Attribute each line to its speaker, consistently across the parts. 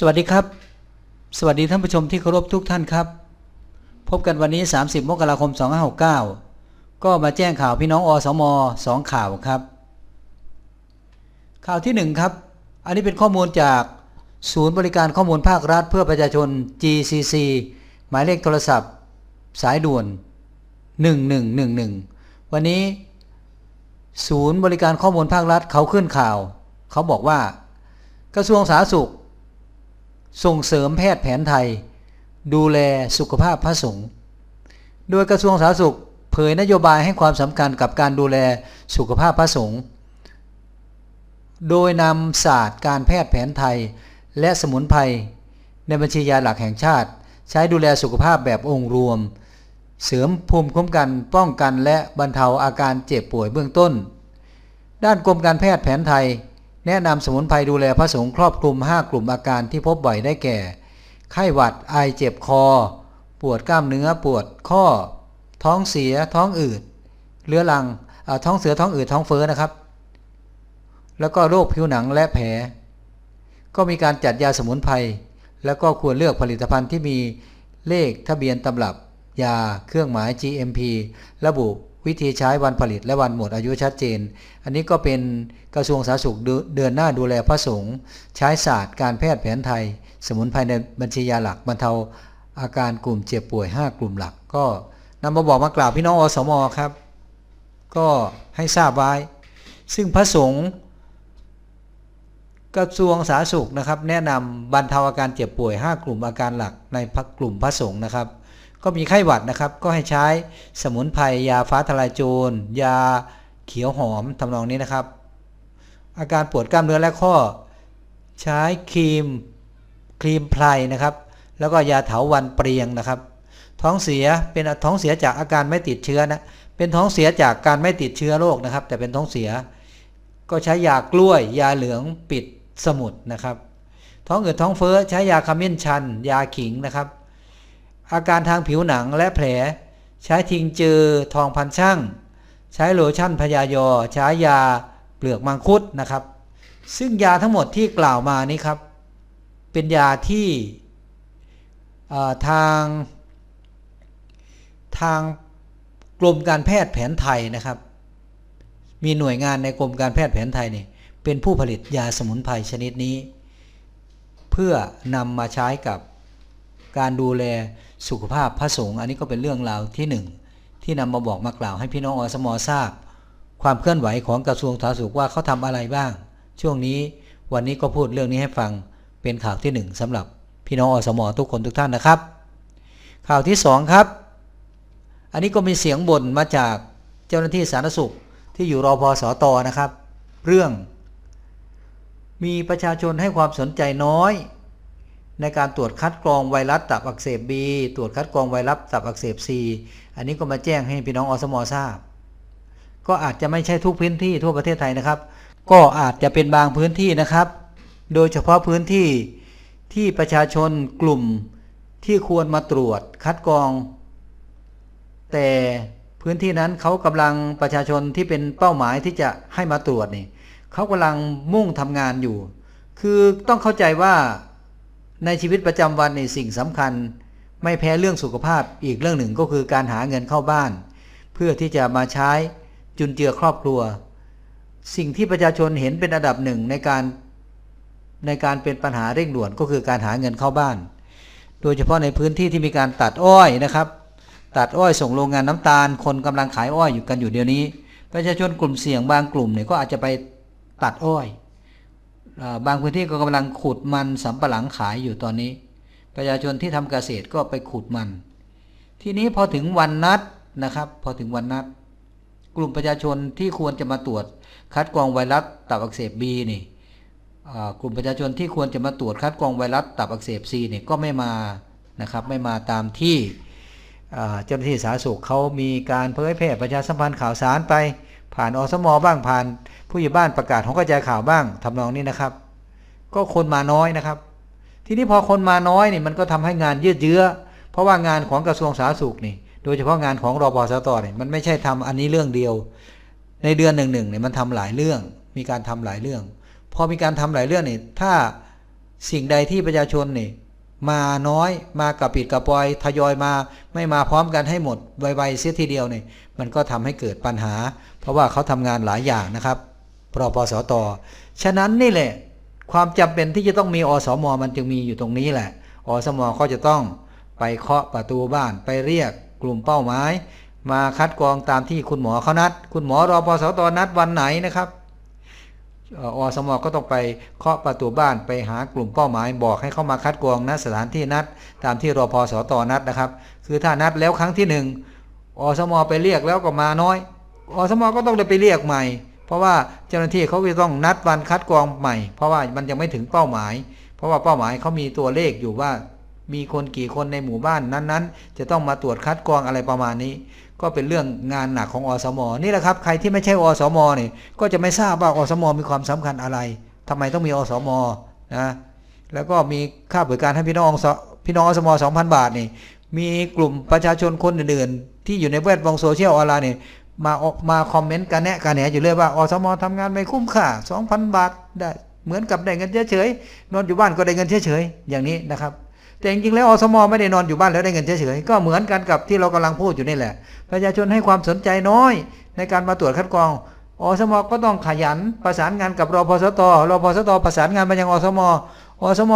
Speaker 1: สวัสดีครับ สวัสดีท่านผู้ชมที่เคารพทุกท่านครับ พบกันวันนี้ 30 มกราคม 2569 ก็มาแจ้งข่าวพี่น้องอสมสองข่าวครับ ข่าวที่ 1 ครับ อันนี้เป็นข้อมูลจากศูนย์บริการข้อมูลภาครัฐเพื่อประชาชน GCC หมายเลขโทรศัพท์ สายด่วน 1111 วันนี้ ศูนย์บริการข้อมูลภาครัฐเขาขึ้นข่าว เขาบอกว่า กระทรวงสาธารณสุข ส่งเสริมแพทย์แผนไทย ดูแลสุขภาพพระสงฆ์โดยกระทรวงสาธารณสุขเผยนโยบายให้ความสำคัญกับการดูแลสุขภาพพระสงฆ์โดยนำศาสตร์การแพทย์แผนไทย และสมุนไพรในบัญชียาหลักแห่งชาติ ใช้ดูแลสุขภาพแบบองค์รวม เสริมภูมิคุ้มกันป้องกันและบรรเทาอาการเจ็บป่วยเบื้องต้น ด้านกรมการแพทย์แผนไทย แนะนำสมุนไพรดูแลพระสงฆ์ครอบคลุม 5 กลุ่มอาการที่พบบ่อยได้แก่ ไข้หวัดไอเจ็บคอ ปวดกล้ามเนื้อปวดข้อ ท้องเสียท้องอืดเรื้อรังท้องเสียท้องอืดท้องเฟ้อนะครับ แล้วก็โรคผิวหนังและแผล ก็มีการจัดยาสมุนไพรแล้วก็ควรเลือกผลิตภัณฑ์ที่มีเลขทะเบียนตำรับยาเครื่องหมาย GMP ระบุ วิธีใช้วันผลิตและวันหมดอายุชัดเจน อันนี้ก็เป็นกระทรวงสาธารณสุขเดือนหน้าดูแลพระสงฆ์ใช้ศาสตร์การแพทย์แผนไทย สมุนไพรในบัญชียาหลักบรรเทาอาการกลุ่มเจ็บป่วย 5 กลุ่มหลัก ก็นำมาบอกมากล่าวพี่น้องอสมครับ ก็ให้ทราบไว้ ซึ่งพระสงฆ์กระทรวงสาธารณสุขนะครับ แนะนำบรรเทาอาการเจ็บป่วย 5 กลุ่มอาการหลักในกลุ่มพระสงฆ์นะครับ ก็มีไข้หวัดนะครับ ก็ให้ใช้สมุนไพรยาฟ้าทลายโจร ยาเขียวหอมทำนองนี้นะครับ อาการปวดกล้ามเนื้อและข้อ ใช้ครีมครีมไพรนะครับ แล้วก็ยาเถาวันเปรียงนะครับ ท้องเสียเป็นท้องเสียจากอาการไม่ติดเชื้อนะเป็นท้องเสียจากการไม่ติดเชื้อโรคนะครับ แต่เป็นท้องเสีย ก็ใช้ยากล้วย ยาเหลืองปิดสมุดนะครับ ท้องอืดท้องเฟ้อใช้ยาขมิ้นชัน ยาขิงนะครับ อาการทางผิวหนังและแผล ใช้ทิงเจอทองพันช่างใช้โลชั่นพยายอใช้ยาเปลือกมังคุดนะครับ ซึ่งยาทั้งหมดที่กล่าวมานี้ครับ เป็นยาที่ทางทางกรมการแพทย์แผนไทยนะครับ มีหน่วยงานในกรมการแพทย์แผนไทยเนี่ยเป็นผู้ผลิตยาสมุนไพรชนิดนี้ เพื่อนำมาใช้กับ การดูแลสุขภาพพระสงฆ์อันนี้ก็เป็นเรื่องราวที่หนึ่งที่นำมาบอกมากล่าวให้พี่น้องอสมทราบ ความเคลื่อนไหวของกระทรวงสาธารณสุขว่าเขาทำอะไรบ้าง ช่วงนี้วันนี้ก็พูดเรื่องนี้ให้ฟังเป็นข่าวที่หนึ่งสำหรับพี่น้องอสมทุกคนทุกท่านนะครับ ข่าวที่สองครับ อันนี้ก็มีเสียงบ่นมาจากเจ้าหน้าที่สาธารณสุขที่อยู่รอพอสอตอนะครับ เรื่อง มีประชาชนให้ความสนใจน้อย ในการตรวจคัดกรองไวรัสตับอักเสบ B ตรวจคัดกรองไวรัสตับอักเสบ C อันนี้ก็มาแจ้งให้พี่น้องอสมทราบ ก็อาจจะไม่ใช่ทุกพื้นที่ทั่วประเทศไทยนะครับ ก็อาจจะเป็นบางพื้นที่นะครับ โดยเฉพาะพื้นที่ที่ประชาชนกลุ่มที่ควรมาตรวจคัดกรอง แต่พื้นที่นั้นเขากำลังประชาชนที่เป็นเป้าหมายที่จะให้มาตรวจนี่เขากำลังมุ่งทำงานอยู่ คือต้องเข้าใจว่า ในชีวิตประจำวันในสิ่งสำคัญ ไม่แพ้เรื่องสุขภาพอีกเรื่องหนึ่งก็คือการหาเงินเข้าบ้าน เพื่อที่จะมาใช้จุนเจือครอบครัว สิ่งที่ประชาชนเห็นเป็นอันดับหนึ่งในการในการเป็นปัญหาเร่งด่วนก็คือการหาเงินเข้าบ้าน โดยเฉพาะในพื้นที่ที่มีการตัดอ้อยนะครับ ตัดอ้อยส่งโรงงานน้ำตาล คนกำลังขายอ้อยอยู่กันอยู่เดี๋ยวนี้ ประชาชนกลุ่มเสี่ยงบางกลุ่มเนี่ยก็อาจจะไปตัดอ้อย บางพื้นที่ก็กำลังขุดมันสำปะหลังขายอยู่ตอนนี้ ประชาชนที่ทำเกษตรก็ไปขุดมัน ทีนี้พอถึงวันนัดนะครับ พอถึงวันนัด กลุ่มประชาชนที่ควรจะมาตรวจคัดกรองไวรัสตับอักเสบบีนี่กลุ่มประชาชนที่ควรจะมาตรวจคัดกรองไวรัสตับอักเสบซีเนี่ยก็ไม่มานะครับไม่มาตามที่เจ้าหน้าที่สาธารณสุขเขามีการเผยแพร่ประชาสัมพันธ์ข่าวสารไป ผ่านอสมบ้างผ่าน ผู้ใหญ่บ้านประกาศของกระจายข่าวบ้างทำนองนี้นะครับ ก็คนมาน้อยนะครับ ทีนี้พอคนมาน้อยนี่มันก็ทำให้งานยืดเยื้อ เพราะว่างานของกระทรวงสาธารณสุขนี่ โดยเฉพาะงานของรอปสตเนี่ยมันไม่ใช่ทำอันนี้เรื่องเดียว ในเดือนหนึ่งๆเนี่ยมันทำหลายเรื่อง มีการทำหลายเรื่อง พอมีการทำหลายเรื่องนี่ถ้าสิ่งใดที่ประชาชนนี่ มาน้อยมากับปิดกับปอยทยอยมาไม่มาพร้อมกันให้หมดไวๆเสียทีเดียวเนี่ยมันก็ทำให้เกิดปัญหา เพราะว่าเขาทำงานหลายอย่างนะครับปรปสตฉะนั้นนี่แหละความจำเป็นที่จะต้องมีอสมมันจึงมีอยู่ตรงนี้แหละอสมก็จะต้องไปเคาะประตูบ้านไปเรียกกลุ่มเป้าหมาย มาคัดกรองตามที่คุณหมอเขานัด คุณหมอรอปสตนัดวันไหนนะครับ อ่ออสมก็ต้องไปเคาะประตูบ้านไปหากลุ่มเป้าหมาย บอกให้เข้ามาคัดกรองณสถานที่นัด ตามที่รอพสตนัดนะครับ คือถ้านัดแล้วครั้งที่หนึ่งอสมไปเรียกแล้วก็มาน้อย อสมก็ต้องไปเรียกใหม่ เพราะว่าเจ้าหน้าที่เขาจะต้องนัดวันคัดกรองใหม่ เพราะว่ามันยังไม่ถึงเป้าหมาย เพราะว่าเป้าหมายเขามีตัวเลขอยู่ว่ามีคนกี่คนในหมู่บ้านนั้นๆ จะต้องมาตรวจคัดกรองอะไรประมาณนี้ ก็เป็นเรื่องงานหนักของอสม นี่แหละครับ ใครที่ไม่ใช่อสมนี่ก็จะไม่ทราบว่าอสม มีความสำคัญอะไรทำไมต้องมีอสมนะแล้วก็มีค่าบริการให้พี่น้องสพี่น้องอสม 2,000 บาทนี่มีกลุ่มประชาชนคนอื่นๆ ที่อยู่ในแวดวงโซเชียลออนไลน์นี่มาออกมาคอมเมนต์กันแนะกันแหนอยู่เรื่อยว่าอสมทำงานไม่คุ้มค่า 2,000 บาทได้เหมือนกับได้เงินเฉยๆนอนอยู่บ้านก็ได้เงินเฉยๆอย่างนี้นะครับ แต่จริงๆแล้วอสมไม่ได้นอนอยู่บ้านแล้วได้เงินเฉยๆก็เหมือนกันกับที่เรากำลังพูดอยู่นี่แหละ ประชาชนให้ความสนใจน้อย ในการมาตรวจคัดกรองอสมก็ต้องขยันประสานงานกับรพสตรพสตประสานงานไปยังอสมอสม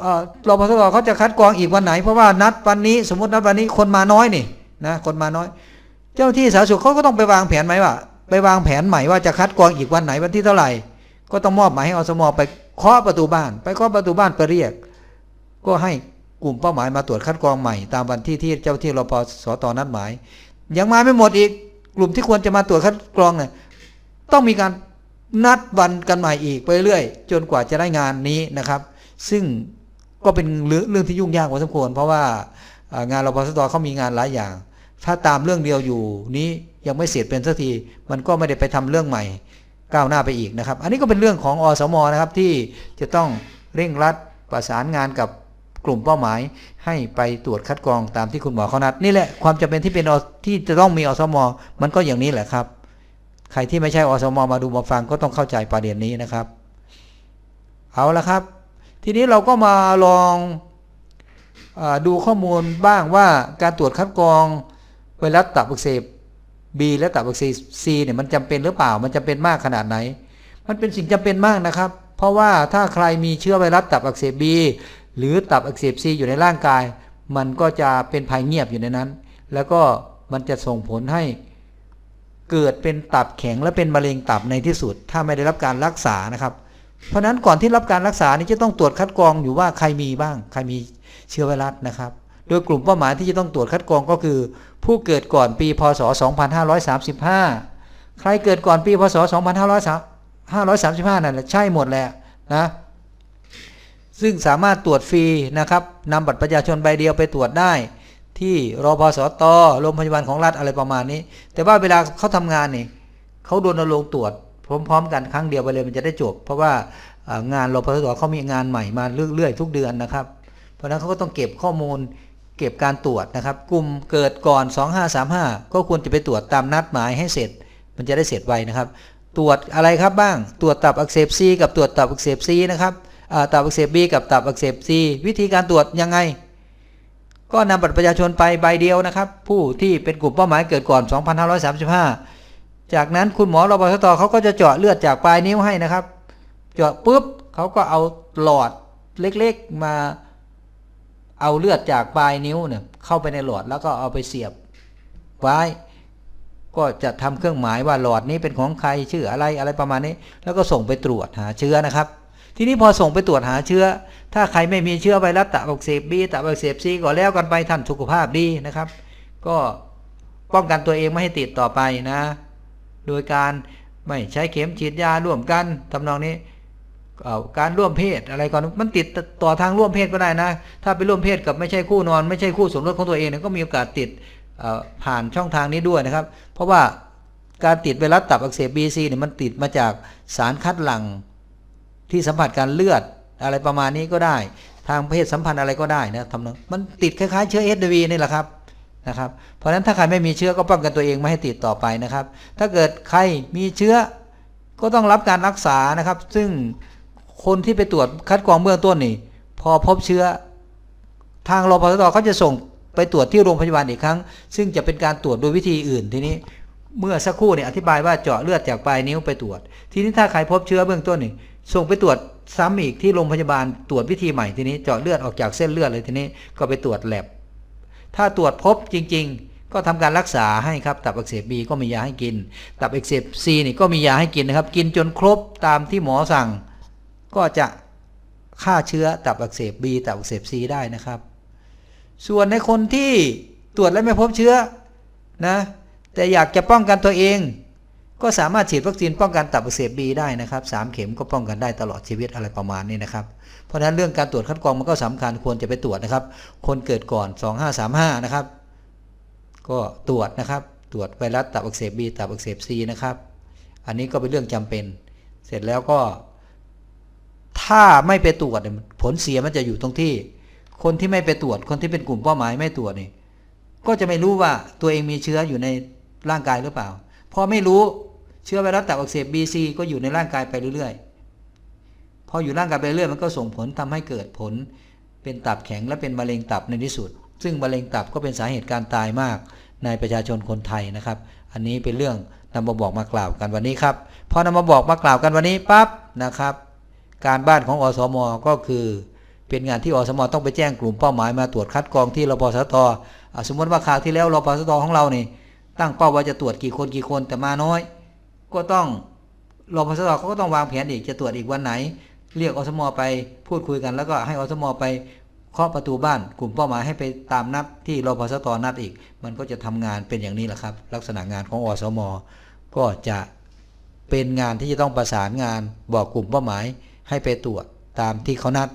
Speaker 1: เอ่อรพสตเขาจะคัดกรองอีกวันไหนเพราะว่านัดวันนี้สมมตินัดวันนี้คนมาน้อยนี่นะคนมาน้อย เจ้าหน้าที่สาธารณสุขเขาก็ต้องไปวางแผนไหมว่าไปวางแผนใหม่ว่าจะคัดกรองอีกวันไหนวันที่เท่าไหร่ ก็ต้องมอบหมายให้อสมไปเคาะประตูบ้าน ไปเคาะประตูบ้านไปเรียก ก็ให้กลุ่มเป้าหมายมาตรวจคัดกรองใหม่ ตามวันที่ที่เจ้าที่รพสตนัดหมาย ยังมาไม่หมดอีก กลุ่มที่ควรจะมาตรวจคัดกรองเนี่ยต้องมีการนัดวันกันใหม่อีกไปเรื่อยจนกว่าจะได้งานนี้นะครับ ซึ่งก็เป็นเรื่องที่ยุ่งยากพอสมควร เพราะว่างานรพสตเขามีงานหลายอย่าง ถ้าตามเรื่องเดียวอยู่นี้ยังไม่เสร็จเป็นสักที มันก็ไม่ได้ไปทำเรื่องใหม่ก้าวหน้าไปอีกนะครับ อันนี้ก็เป็นเรื่องของอสมนะครับที่จะต้องเร่งรัดประสานงานกับ กลุ่มเป้าหมายให้ไปตรวจคัดกรองตามที่คุณหมอเขานัดนี่แหละความจำเป็นที่เป็นที่จะต้องมีอสมมันก็อย่างนี้แหละครับ ใครที่ไม่ใช่อสมมาดูมาฟังก็ต้องเข้าใจประเด็นนี้นะครับ เอาละครับ ทีนี้เราก็มาลองอดูข้อมูลบ้างว่าการตรวจคัดกรองไวรัสตับอักเสบ B และตับอักเสบ C เนี่ยมันจำเป็นหรือเปล่า มันจำเป็นมากขนาดไหน มันเป็นสิ่งจำเป็นมากนะครับ เพราะว่าถ้าใครมีเชื้อไวรัสตับอักเสบ B หรือตับอักเสบ C อยู่ในร่างกาย มันก็จะเป็นภัยเงียบอยู่ในนั้น แล้วก็มันจะส่งผลให้ เกิดเป็นตับแข็งและเป็นมะเร็งตับในที่สุด ถ้าไม่ได้รับการรักษานะครับ เพราะฉะนั้นก่อนที่รับการรักษานี่จะต้องตรวจคัดกรองอยู่ว่าใครมีบ้าง ใครมีเชื้อไวรัสนะครับ โดยกลุ่มเป้าหมายที่จะต้องตรวจคัดกรองก็คือ ผู้เกิดก่อนปีพศ 2535 ใครเกิดก่อนปีพศ 2535นั่นแหละใช่หมดแหละนะ ซึ่งสามารถตรวจฟรีนะครับนำบัตรประชาชนใบเดียวไปตรวจได้ ที่รพสตโรงพยาบาลของรัฐอะไรประมาณนี้ แต่ว่าเวลาเขาทำงานนี่เขาโดนลงตรวจพร้อมๆ กันครั้งเดียวไปเลยมันจะได้จบ เพราะว่างานรพสตเขามีงานใหม่มาเรื่อยๆทุกเดือนนะครับ เพราะนั้นเขาก็ต้องเก็บข้อมูลเก็บการตรวจนะครับ กลุ่มเกิดก่อน 2535 ก็ควรจะไปตรวจตามนัดหมายให้เสร็จ มันจะได้เสร็จไวนะครับ ตรวจอะไรครับบ้าง ตรวจตับอักเสบซีกับตรวจตับอักเสบซีนะครับ ตับอักเสบบีกับตับอักเสบซีวิธีการตรวจยังไง ก็นำบัตรประชาชนไปใบเดียวนะครับ ผู้ที่เป็นกลุ่มเป้าหมายเกิดก่อน 2535 จากนั้นคุณหมอรพสตเขาก็จะเจาะเลือดจากปลายนิ้วให้นะครับ เจาะปุ๊บเขาก็เอาหลอดเล็กๆมาเอาเลือดจากปลายนิ้วเนี่ยเข้าไปในหลอดแล้วก็เอาไปเสียบไว้ก็จะทำเครื่องหมายว่าหลอดนี้เป็นของใครชื่ออะไรอะไรประมาณนี้ แล้วก็ส่งไปตรวจหาเชื้อนะครับ ทีนี้พอส่งไปตรวจหาเชื้อ ถ้าใครไม่มีเชื้อไวรัสตับอักเสบบีตับอักเสบซีก็แล้วกันไปท่านสุขภาพดีนะครับ ก็ป้องกันตัวเองไม่ให้ติดต่อไปนะ โดยการไม่ใช้เข็มฉีดยาร่วมกันทำนองนี้าการร่วมเพศอะไรก่อนมันติดต่อทางร่วมเพศก็ได้นะ ถ้าไปร่วมเพศกับไม่ใช่คู่นอนไม่ใช่คู่สมรสของตัวเองเนี่ยก็มีโอกาสติดผ่านช่องทางนี้ด้วยนะครับ เพราะว่าการติดไวรัสตับอักเสบ BC เนี่ยมันติดมาจากสารคัดหลั่ง ที่สัมผัสการเลือดอะไรประมาณนี้ก็ได้ ทางเพศสัมพันธ์อะไรก็ได้นะทำนองมันติดคล้ายๆเชื้อ HIV นี่แหละครับนะครับเพราะฉะนั้นถ้าใครไม่มีเชื้อก็ป้องกันตัวเองไม่ให้ติดต่อไปนะครับ ถ้าเกิดใครมีเชื้อก็ต้องรับการรักษานะครับ ซึ่งคนที่ไปตรวจคัดกรองเบื้องต้นนี่ พอพบเชื้อ ทางรพสตเขาจะส่งไปตรวจที่โรงพยาบาลอีกครั้ง ซึ่งจะเป็นการตรวจโดยวิธีอื่นทีนี้ เมื่อสักครู่เนี่ยอธิบายว่าเจาะเลือดจากปลายนิ้วไปตรวจ ทีนี้ถ้าใครพบเชื้อเบื้องต้นนี่ส่งไปตรวจซ้ำอีกที่โรงพยาบาลตรวจวิธีใหม่ทีนี้เจาะเลือดออกจากเส้นเลือดเลยทีนี้ก็ไปตรวจแลบถ้าตรวจพบจริง ๆ ก็ทำการรักษาให้ครับตับอักเสบบีก็มียาให้กิน ตับอักเสบซีนี่ก็มียาให้กินนะครับ กินจนครบตามที่หมอสั่ง ก็จะฆ่าเชื้อตับอักเสบบีตับอักเสบซีได้นะครับ ส่วนในคนที่ตรวจแล้วไม่พบเชื้อนะ แต่อยากจะป้องกันตัวเอง ก็สามารถฉีดวัคซีนป้องกันตับอักเสบบีได้นะครับสามเข็มก็ป้องกันได้ตลอดชีวิตอะไรประมาณนี้นะครับ เพราะฉะนั้นเรื่องการตรวจคัดกรองมันก็สำคัญควรจะไปตรวจนะครับ คนเกิดก่อน 2535 นะครับ ก็ตรวจนะครับ ตรวจไวรัสตับอักเสบบีตับอักเสบซีนะครับ อันนี้ก็เป็นเรื่องจำเป็น เสร็จแล้วก็ ถ้าไม่ไปตรวจผลเสียมันจะอยู่ตรงที่ คนที่ไม่ไปตรวจคนที่เป็นกลุ่มเป้าหมายไม่ตรวจนี่ก็จะไม่รู้ว่าตัวเองมีเชื้ออยู่ใน ร่างกายหรือเปล่า พอไม่รู้เชื้อไวรัสตับอักเสบ BC ก็อยู่ในร่างกายไปเรื่อยๆ พออยู่ร่างกายไปเรื่อยมันก็ส่งผลทำให้เกิดผล เป็นตับแข็งและเป็นมะเร็งตับในที่สุด ซึ่งมะเร็งตับก็เป็นสาเหตุการตายมากในประชาชนคนไทยนะครับ อันนี้เป็นเรื่องนำมาบอกมากล่าวกันวันนี้ครับ พอนำมาบอกมากล่าวกันวันนี้ปั๊บนะครับ การบ้านของอสมก็คือ เป็นงานที่อสมต้องไปแจ้งกลุ่มเป้าหมายมาตรวจคัดกรองที่รพสตสมมติว่าคราวที่แล้วรพสตของเรานี่ ตั้งเป้าว่าจะตรวจกี่คนกี่คนแต่มาน้อย ก็ต้องรอพสตเขาก็ต้องวางแผนอีกจะตรวจอีกวันไหน เรียกอสมไปพูดคุยกัน แล้วก็ให้อสมไปเคาะประตูบ้าน กลุ่มเป้าหมายให้ไปตามนัดที่รอพสตนัดอีก มันก็จะทำงานเป็นอย่างนี้แหละครับ ลักษณะงานของอสมก็จะเป็นงานที่จะต้องประสานงานบอกกลุ่มเป้าหมาย ให้ไปตรวจตามที่เขานัด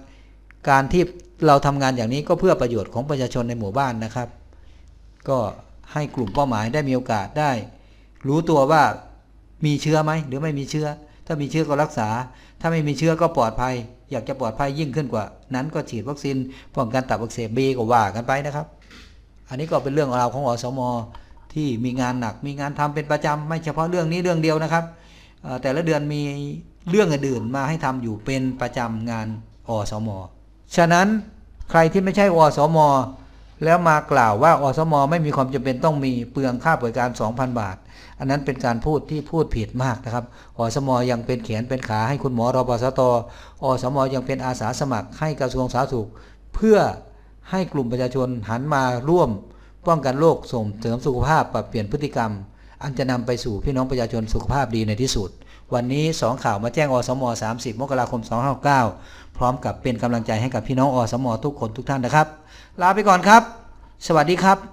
Speaker 1: การที่เราทำงานอย่างนี้ก็เพื่อประโยชน์ของประชาชนในหมู่บ้านนะครับ ก็ ให้กลุ่มเป้าหมายได้มีโอกาสได้ รู้ตัวว่ามีเชื้อไหมหรือไม่มีเชื้อ ถ้ามีเชื้อก็รักษา ถ้าไม่มีเชื้อก็ปลอดภัย อยากจะปลอดภัยยิ่งขึ้นกว่า นั้นก็ฉีดวัคซีนป้องกันตับอักเสบบีก็ว่ากันไปนะครับ อันนี้ก็เป็นเรื่องราวของอสมที่มีงานหนักมีงานทำเป็นประจำไม่เฉพาะเรื่องนี้เรื่องเดียวนะครับเอ่แต่ละเดือนมีเรื่องอื่นมาให้ทำอยู่เป็นประจำงานอสม ฉะนั้นใครที่ไม่ใช่อสม แล้วมากล่าวว่าอสมไม่มีความจำเป็นต้องมีเปลืองค่าบริการ 2,000 บาท อันนั้นเป็นการพูดที่พูดผิดมากนะครับอสมยังเป็นแขนเป็นขาให้คุณหมอรปสตอสมยังเป็นอาสาสมัครให้กระทรวงสาธารณสุข เพื่อให้กลุ่มประชาชนหันมาร่วม ป้องกันโรคส่งเสริมสุขภาพปรับเปลี่ยนพฤติกรรม อันจะนำไปสู่พี่น้องประชาชนสุขภาพดีในที่สุด วันนี้สองข่าวมาแจ้งอสม 30 มกราคม 2569พร้อมกับเป็นกำลังใจให้กับพี่น้องอสม ทุกคนทุกท่านนะครับ ลาไปก่อนครับ สวัสดีครับ